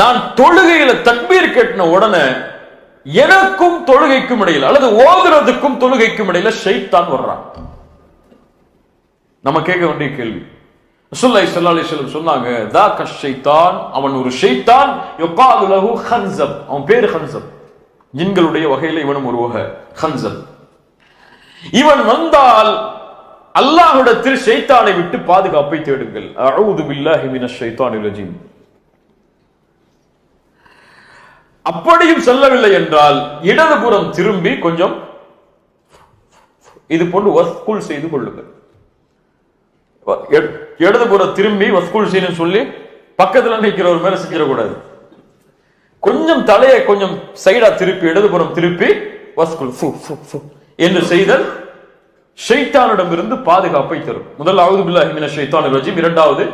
நான் தொழுகையில தக்பீர் கட்டின உடனே எனக்கும் தொழுகைக்கும் இடையில அல்லது ஓதுறதுக்கும் தொழுகைக்கும் இடையில ஷைத்தான் வர்றான். நம்ம கேட்க வேண்டிய கேள்வி. ரசூலுல்லாஹி ஸல்லல்லாஹு அலைஹி சொன்னாங்க தா கஷைத்தான் அவன் ஒரு ஷைத்தான் யுகாலு லஹு ஹன்சப். அவன் பேரு ஹன்சப். ஜின்களுடைய வகையில இவனும் ஒரு வகை ஹன்சப். இவன் வந்தால் அல்லாஹ்விடத்தில் ஷைத்தானை விட்டு பாதுகாப்பை தேடுங்கள். அஊது பில்லாஹி ஷைத்தான் ஷைத்தானிர் ரஜீம். அப்படியும் செல்லவில்லை என்றால் இடதுபுறம் திரும்பி கொஞ்சம் இது போன்று வஸ்கூல் செய்து கொள்ளுங்கள். இடதுபுறம் திரும்பி வஸ்கூல் செய்யணும் சொல்லி பக்கத்துல நிற்கிறவர் மேல செஞ்சிடக்கூடாது. கொஞ்சம் தலையை கொஞ்சம் சைடா திருப்பி இடதுபுறம் திருப்பி வஸ்குல் என்று செய்தல் ஷைத்தானிடமிருந்து பாதுகாப்பை தரும். முதலாவது பில்லாஹிமின பில்லாஹி மினஷ் ரஜீம் இரண்டாவது